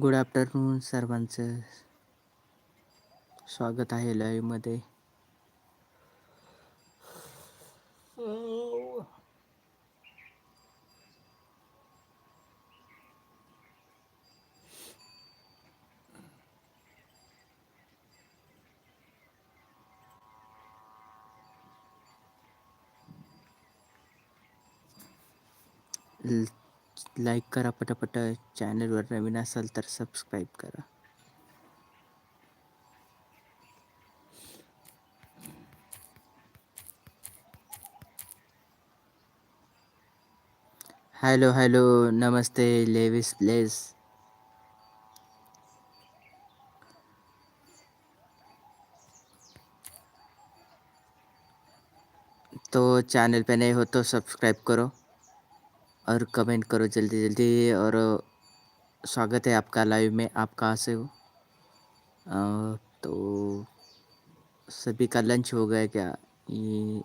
Good afternoon सर्वांचं. स्वागत आहे लाईव्हमध्ये. लाईक करा, पटापट चॅनलवर नवीन असाल तर सबस्क्राईब करा. हॅलो हॅलो नमस्ते लेविस प्लेस तो चैनल पे नए हो तो सब्सक्राइब करो. और कमेंट करो जल्दी जल्दी और स्वागत है आपका लाइव में, आप कहाँ से हो? तो सभी का लंच हो गया क्या? ये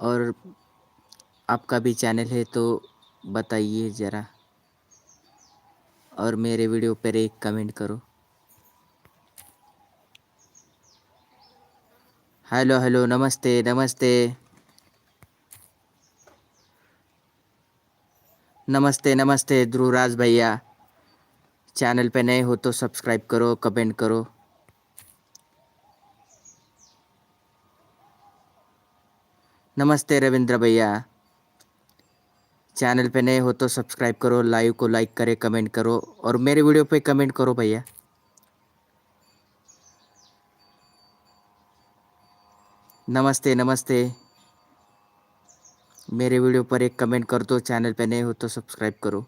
और आपका भी चैनल है तो बताइए ज़रा। और मेरे वीडियो पर एक कमेंट करो। हेलो हेलो नमस्ते नमस्ते। नमस्ते नमस्ते ध्रुवराज भैया। चैनल पे नए हो तो सब्सक्राइब करो, कमेंट करो। नमस्ते रविंद्र भैया। चैनल पे नए हो तो सब्सक्राइब करो, लाइव को लाइक करे, कमेंट करो और मेरे वीडियो पे कमेंट करो भैया। नमस्ते नमस्ते। मेरे वीडियो पर एक कमेंट कर दो, चैनल पे नए हो तो सब्सक्राइब करो।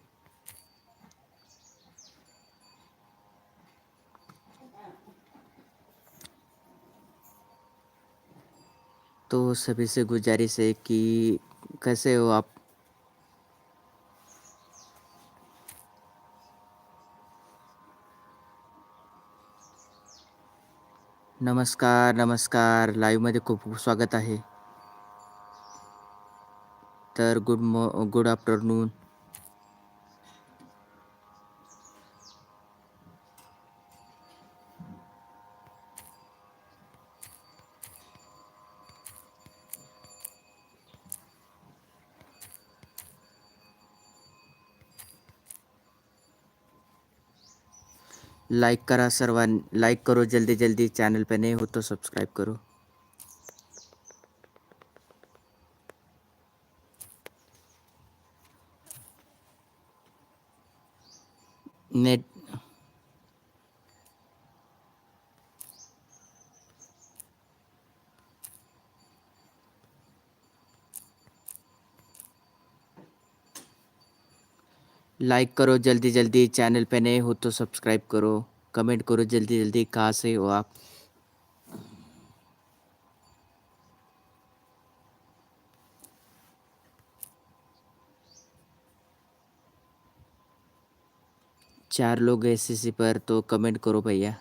तो सभी से गुजारिश है कि कैसे हो आप? नमस्कार नमस्कार लाईव्हमध्ये खूप खूप स्वागत आहे तर गुड मॉ, गुड आफ्टरनून. लाइक करा सर्वां लाइक करो जल्दी जल्दी चैनल पे नए हो तो सब्सक्राइब करो. नेट लाइक करो जल्दी जल्दी चैनल पे नए हो तो सब्सक्राइब करो। कमेंट करो जल्दी जल्दी कहाँ से हो आप। चार लोग एस पर तो कमेंट करो भैया।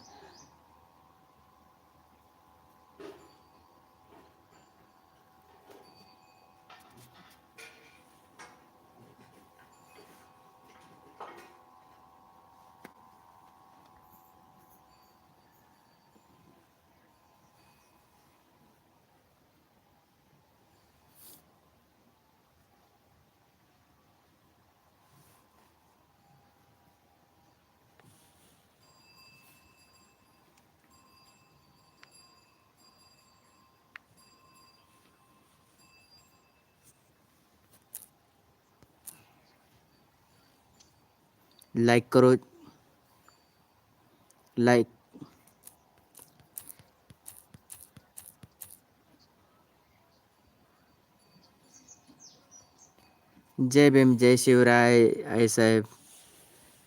लाईक करो. लाईक. जय भीम जय शिवराय आहे साहेब.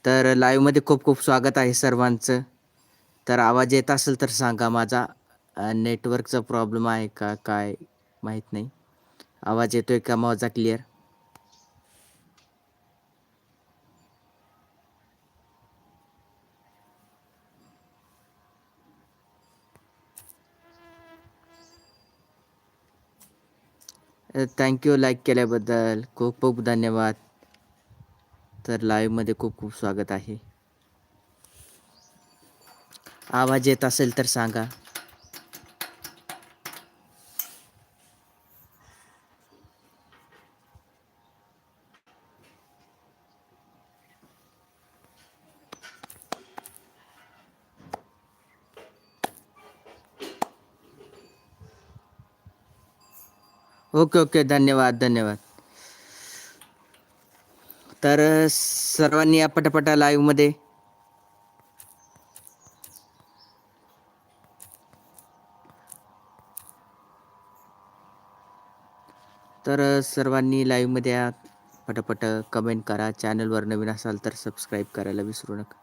तर लाईव्हमध्ये खूप खूप स्वागत आहे सर्वांचं. तर आवाज येत असेल तर सांगा माझा. नेटवर्कचा प्रॉब्लेम आहे का काय? माहीत नाही. आवाज येतोय का? माझा क्लिअर थँक्यू लाईक केल्याबद्दल खूप खूप धन्यवाद. तर लाईव्हमध्ये खूप खूप स्वागत आहे. आवाज येत असेल तर सांगा. Okay okay. धन्यवाद धन्यवाद. तर सर्वांनी या पटापटा लाईव्हमध्ये तर सर्वांनी लाईव्हमध्ये या पटापट कमेंट करा. चॅनलवर नवीन असाल तर सबस्क्राईब करायला विसरू नका.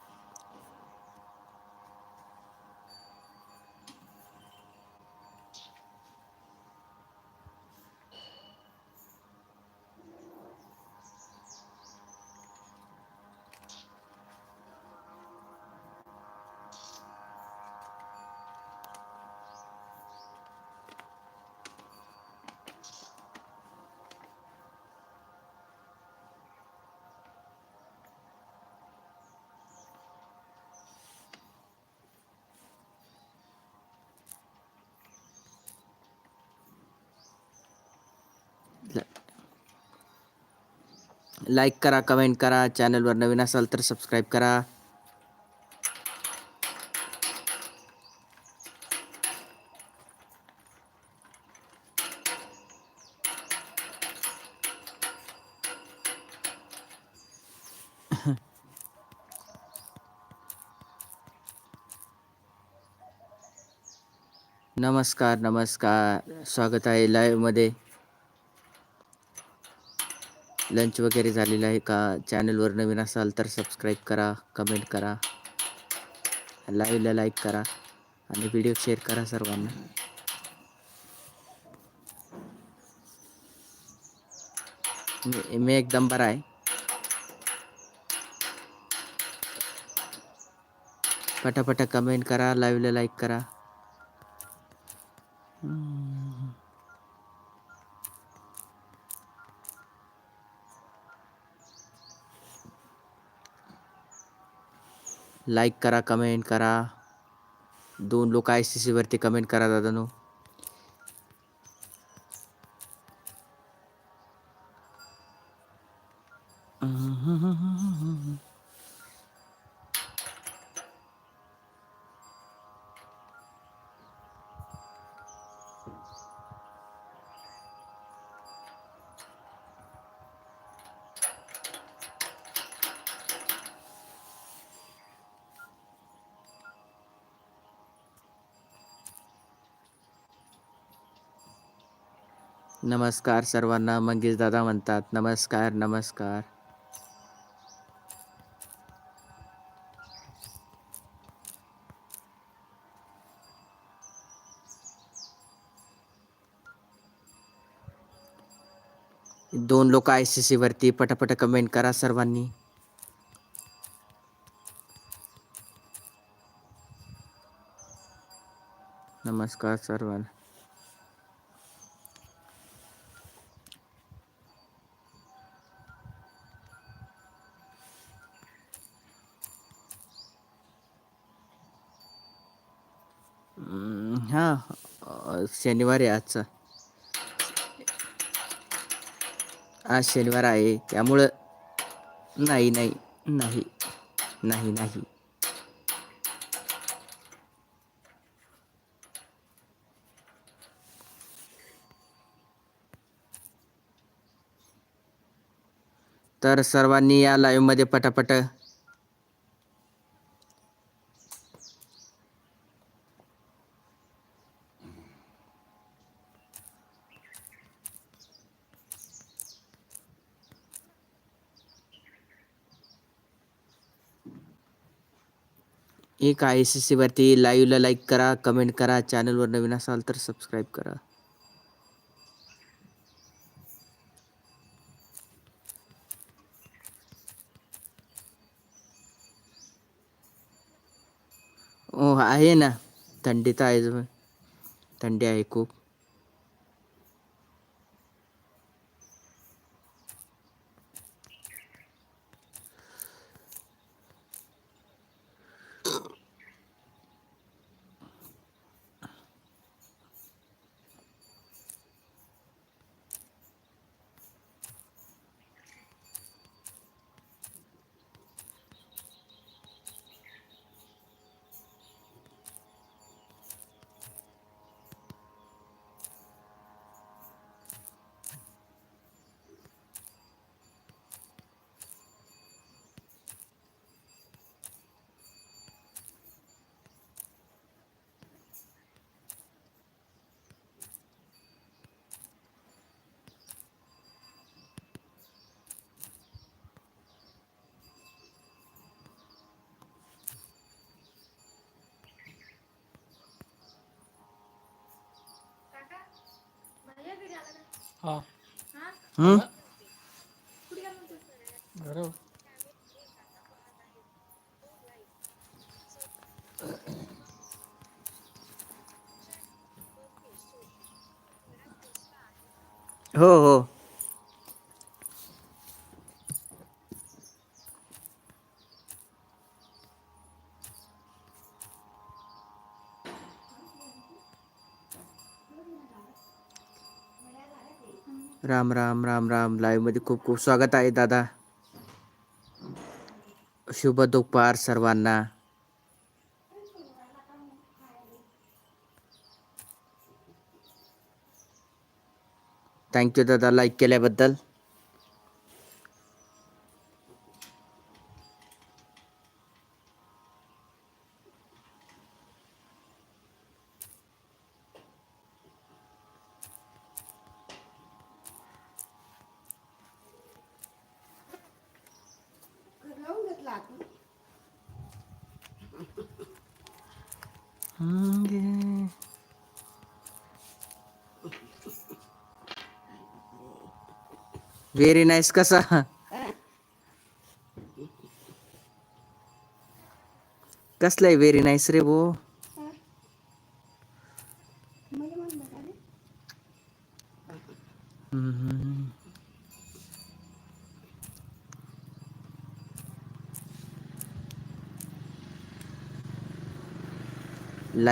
लाईक करा कमेंट करा चैनल चॅनलवर नवीन असाल तर सबस्क्राईब करा. नमस्कार नमस्कार. स्वागत आहे लाईव्हमध्ये लंच वगैरे झालेलं आहे का? चॅनलवर नवीन असाल तर सबस्क्राईब करा कमेंट करा. लाईव्हला लाईक करा आणि व्हिडिओ शेअर करा सर्वांना. मी मी एकदम बरा आहे. पटापटा कमेंट करा लाईव्हला लाईक करा. लाईक करा कमेंट करा. दोन लोक आय सी सीवरती कमेंट करा दादानो. नमस्कार सर्वांना, मंगेश दादा म्हणतात, नमस्कार नमस्कार. दोन लोक आय वरती पटापट कमेंट करा सर्वांनी. नमस्कार सर्वांना. शनिवार आहे आजचा. आज शनिवार आहे. त्यामुळं नाही नाही नाही नाही नाही. तर सर्वांनी या लाईव्हमध्ये पटापट एक आय सी सीवरती लाईव्हला लाईक करा कमेंट करा चॅनलवर नवीन असाल तर सबस्क्राईब करा. ओ आहे ना. थंडी तर आहे थंडी आहे खूप. हा. हम्म? बरोबर हो हो. राम राम राम राम. लाइव मध्ये खूप खूप स्वागत आहे दादा. शुभ दुपार सर्वांना. थँक्यू दादा लाईक केल्याबद्दल. व्हेरी नाइस कसा कसलाय वेरी नाइस रे भो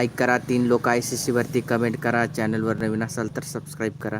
लाईक करा, तीन लोक आई सी सी वरती कमेंट करा चैनल चॅनलवर नवीन असाल तो सब्सक्राइब करा.